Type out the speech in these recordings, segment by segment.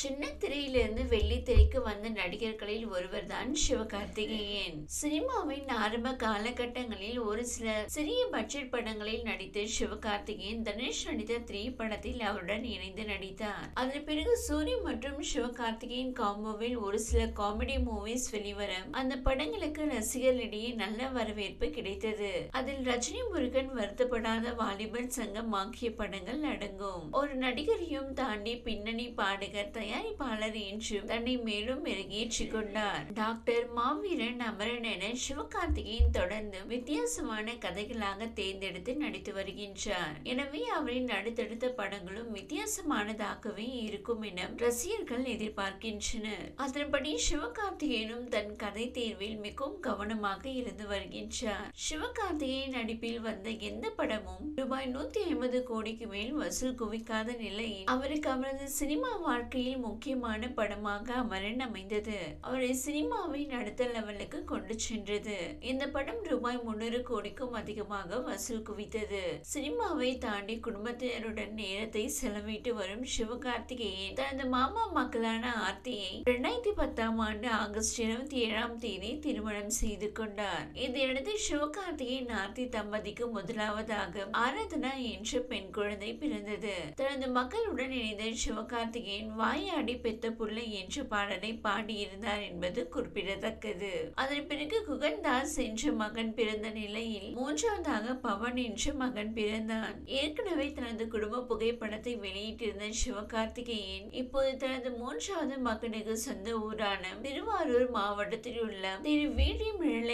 சின்ன திரையிலிருந்து வெள்ளி திரைக்கு வந்த நடிகர்களில் ஒருவர் தான் சிவகார்த்திகேயன். சினிமாவின் ஆரம்ப காலகட்டங்களில் ஒரு சில சிறிய பட்ஜெட் படங்களில் நடித்த சிவகார்த்திகேயன் தனுஷ் நடித்த த்ரீ படத்தில் அவருடன் இணைந்து நடித்தார். அதன் பிறகு சூரிய மற்றும் சிவகார்த்திகேயன் காம்போவில் ஒரு சில காமெடி மூவிஸ் வெளிவர அந்த படங்களுக்கு ரசிகர்களிடையே நல்ல வரவேற்பு கிடைத்தது. அதில் ரஜினி முருகன் வருத்தப்படாத வாலிபன் சங்கம் ஆகிய படங்கள் அடங்கும். ஒரு நடிகரையும் தாண்டி பின்னணி பாடகர் தயாரிப்பாளர் என்று தன்னை மேலும் மெருகேற்றிக் கொண்டார் டாக்டர் மாவீரன் அமரன் என சிவகார்த்திகேயன் தொடர்ந்து வித்தியாசமான கதைகளாக தேர்ந்தெடுத்து நடித்து வருகின்றார். எனவே அவரின் அடுத்தடுத்த படங்களும் வித்தியாசமானதாகவே இருக்கும் என ரசிகர்கள் எதிர்பார்க்கின்றனர். அதன்படி சிவகார்த்திகேயனும் தன் கதை தேர்வில் மிகவும் கவனமாக இருந்து வருகின்றார். சிவகார்த்திகேயன் நடிப்பில் வந்த எந்த படமும் ரூபாய் நூத்தி ஐம்பது கோடிக்கு மேல் வசூல் குவிக்காத நிலையில் அவருக்கு அவரது சினிமா வாழ்க்கையில் முக்கியமான படமாக அமரன் அமைந்தது. அவரை சினிமாவின் அடுத்த லெவலுக்கு கொண்டு சென்றது. இந்த படம் ரூபாய் முன்னூறு கோடிக்கும் அதிகமாக வசூல் குவித்தது. சினிமாவை தாண்டி குடும்பத்தினருடன் நேரத்தை செலவிட்டு வரும் சிவகார்த்திகேயன் தனது மாமா மக்களான ஆர்த்தியை இரண்டாயிரத்தி பத்தாம் ஆண்டு ஆகஸ்ட் இருபத்தி ஏழாம் தேதி திருமணம் செய்து கொண்டார். இதையடுத்து சிவகார்த்திகேயன் ஆர்த்தி தம்பதிக்கு முதலாவதாக ஆராதனா என்ற பெண் குழந்தை பிறந்தது. தனது மக்களுடன் இணைந்த சிவகார்த்திகேயன் வாய் தலையாடி பெத்த புள்ளை என்ற பாடலை பாடியிருந்தார் என்பது குறிப்பிடத்தக்கது. அதன் பிறகு குகன்தாஸ் என்ற மகன் பிறந்த நிலையில் மூன்றாவதாக பவன் என்ற மகன் பிறந்தான். ஏற்கனவே தனது குடும்ப புகைப்படத்தை வெளியிட்டிருந்த சிவகார்த்திகேயன் இப்போது தனது மூன்றாவது மகனுக்கு சொந்த ஊரான திருவாரூர் மாவட்டத்தில் உள்ள திரு.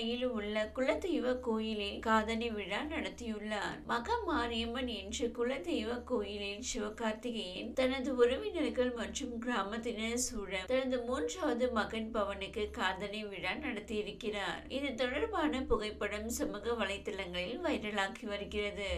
வீழிமிழலையில் உள்ள குலதெய்வ கோயிலில் காதணி விழா நடத்தியுள்ளார். மக மாரியம்மன் என்ற குலதெய்வ கோயிலில் சிவகார்த்திகேயன் தனது உறவினர்கள் மற்றும் கிராமத்தினர் சூழ தனது மூன்றாவது மகன் பவனுக்கு காதணி விழா நடத்தியிருக்கிறார். இது தொடர்பான புகைப்படம் சமூக வலைதளங்களில் வைரலாகி வருகிறது.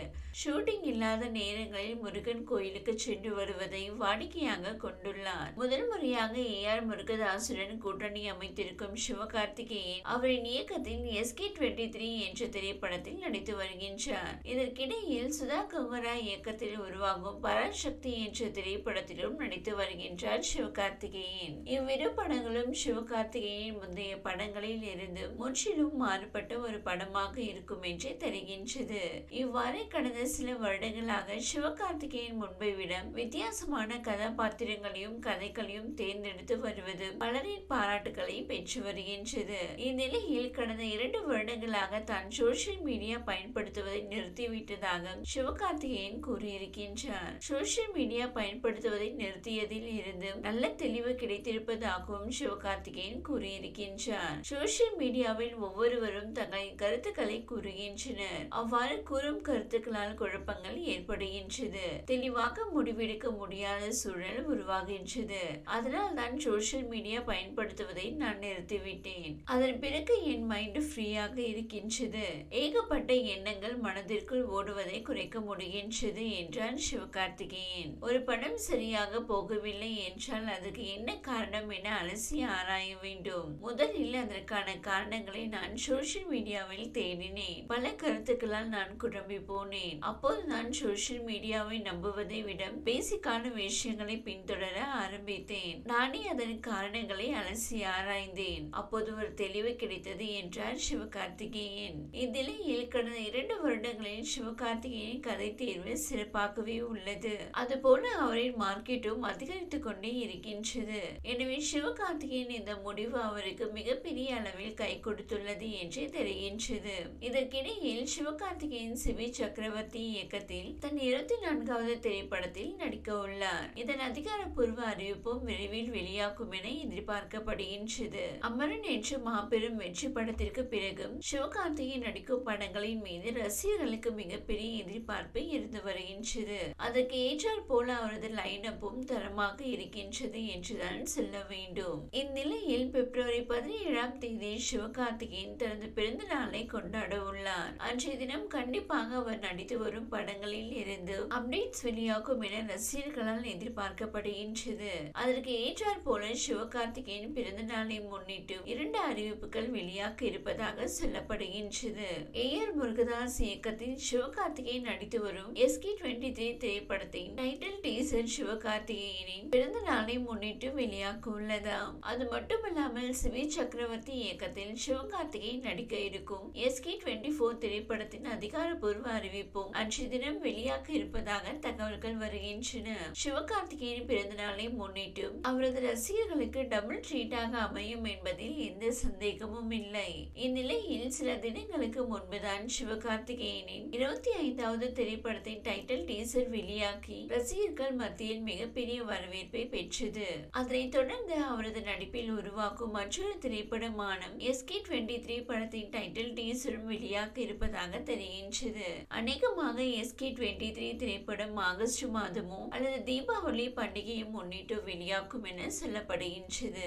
ஷூட்டிங் இல்லாத நேரங்களில் முருகன் கோயிலுக்கு சென்று வருவதை வாடிக்கையாக கொண்டுள்ளார். முதல் முறையாக ஏ ஆர் முருகதாசுடன் கூட்டணி அமைத்திருக்கும் சிவகார்த்திகேயன் அவரின் இயக்கத்தில் எஸ்கே டுவெண்ட்டி த்ரீ என்ற திரைப்படத்தில் நடித்து வருகின்றார். இதற்கிடையில் சுதா கங்கரா இயக்கத்தில் உருவாகும் பராசக்தி என்ற திரைப்படத்திலும் நடித்து வருகின்றார் சிவகார்த்திகேயன். இவ்விரு படங்களும் சிவகார்த்திகேயன் முந்தைய படங்களில் இருந்து முற்றிலும் மாறுபட்ட ஒரு படமாக இருக்கும் என்றே தெரிகின்றது. இவ்வாறு கடந்த சில வருடங்களாக சிவகார்த்திகேயன் முன்பை விட வித்தியாசமான கதாபாத்திரங்களையும் கதைகளையும் தேர்ந்தெடுத்து வருவது பலரின் பாராட்டுகளை பெற்று வருகின்றது. இந்நிலையில் கடந்த இரண்டு வருடங்களாக தான் சோசியல் மீடியா பயன்படுத்துவதை நிறுத்திவிட்டதாக சிவகார்த்திகேயன் கூறியிருக்கின்றார். சோசியல் மீடியா பயன்படுத்துவதை நிறுத்தியதில் இருந்து நல்ல தெளிவு கிடைத்திருப்பதாகவும் சிவகார்த்திகேயன் கூறியிருக்கின்றார். சோசியல் மீடியாவில் ஒவ்வொருவரும் தங்களின் கருத்துக்களை கூறுகின்றனர். அவ்வாறு கூறும் கருத்துக்களால் குழப்பங்கள் ஏற்படுகின்றது. தெளிவாக முடிவெடுக்க முடியாத சூழல் உருவாகின்றது. அதனால் தான் சோசியல் மீடியா பயன்படுத்துவதை நான் நிறுத்திவிட்டேன். அதன் பிறகு என் மைண்டு ஃப்ரீயாக இருக்கின்றது. ஏகப்பட்ட எண்ணங்கள் மனதிற்குள் ஓடுவதை குறைக்க முடிகின்றது என்றார் சிவகார்த்திகேயன். ஒரு படம் சரியாக போகவில்லை என்றால் அதுக்கு என்ன காரணம் என அலசி ஆராய வேண்டும். முதலில் அதற்கான காரணங்களை நான் சோசியல் மீடியாவில் தேடினேன். பல கருத்துக்களால் நான் குழம்பி போனேன். அப்போது நான் சோசியல் மீடியாவை நம்புவதை விட பேசிக்கான விஷயங்களை பின்தொடர ஆரம்பித்தேன். நானே அதன் காரணங்களை அலசி ஆராய்ந்தேன். அப்போது ஒரு தெளிவு கிடைத்தது என்றார் சிவகார்த்திகேயன். இந்நிலையில் கடந்த இரண்டு வருடங்களில் சிவகார்த்திகேயன் கதை தேர்வு சிறப்பாகவே உள்ளது. அதுபோல அவரின் மார்க்கெட்டும் அதிகரித்துக் கொண்டே இருக்கின்றது. எனவே சிவகார்த்திகேயன் இந்த முடிவு அவருக்கு மிகப்பெரிய அளவில் கை கொடுத்துள்ளது என்று தெரிகின்றது. இதற்கிடையில் சிவகார்த்திகேயன் சிவி சக்கரவர்த்தி இயக்கத்தில் தன் இருபத்தி நான்காவது திரைப்படத்தில் நடிக்க உள்ளார். இதன் அதிகாரப்பூர்வ அறிவிப்பும் விரைவில் வெளியாகும் என எதிர்பார்க்கப்படுகின்றது. அமரன் என்று மாபெரும் வெற்றி படத்திற்கு பிறகு சிவகார்த்திகேயன் நடிக்கும் படங்களின் மீது ரசிகர்களுக்கு மிகப்பெரிய எதிர்பார்ப்பு இருந்து வருகின்றது. அதற்கு ஏற்றாற் போல அவரது லைனப்பும் தரமாக இருக்கின்றது என்றுதான் சொல்ல வேண்டும். இந்நிலையில் பிப்ரவரி பதினேழாம் தேதி சிவகார்த்திகேயன் தனது பிறந்த நாளை கொண்டாட உள்ளார். அன்றைய தினம் கண்டிப்பாக அவர் நடித்து வரும் படங்களில் இருந்து அப்டேட்ஸ் வெளியாகும் என ரசிகர்களால் எதிர்பார்க்கப்படுகின்றது. அதற்கு ஏற்றாற் போல சிவகார்த்திகேயன் பிறந்த நாளை முன்னிட்டு இரண்டு அறிவிப்புகள் வெளியாக இருப்பதாக சொல்லப்படுகின்றது. ஏ ஆர் முருகதாஸ் இயக்கத்தில் சிவகார்த்திகேயன் நடித்து வரும் எஸ் கே டுவெண்ட்டி த்ரீ திரைப்படத்தின் டைட்டில் டீசர் சிவகார்த்திகேயனின் பிறந்த நாளை முன்னிட்டு வெளியாக உள்ளதாம் அது மட்டுமல்லாமல் சிவி சக்கரவர்த்தி இயக்கத்தில் சிவகார்த்திகேயன் நடிக்க இருக்கும் எஸ்கே டுவெண்ட்டி போர் திரைப்படத்தின் அதிகாரப்பூர்வ அறிவிப்பும் அன்றைய தினம் வெளியாக இருப்பதாக தகவல்கள் வருகின்றன. சிவகார்த்திகேயன் பிறந்த நாளை முன்னிட்டு அவரது ரசிகர்களுக்கு டபுள் ட்ரீட்டாக அமையும் என்பதில் எந்த சந்தேகமும் இல்லை. இந்நிலையில் சில தினங்களுக்கு முன்புதான் சிவகார்த்திகேயனின் இருபத்தி ஐந்தாவது திரைப்படத்தின் டைட்டில் டீசர் வெளியாகி ரசிகர்கள் மத்தியில் மிகப்பெரிய வரவேற்பை பெற்றது. அதனைத் தொடர்ந்து அவரது நடிப்பில் உருவாக்கும் மற்றொரு திரைப்படமான எஸ்கே டுவெண்ட்டி த்ரீ படத்தின் டைட்டில் டீசரும் வெளியாக இருப்பதாக தெரிகின்றது. அநேகமாக எஸ்கே டுவெண்ட்டி த்ரீ திரைப்படம் ஆகஸ்ட் மாதமோ அல்லது தீபாவளி பண்டிகையை முன்னிட்டு வெளியாகும் என சொல்லப்படுகின்றது.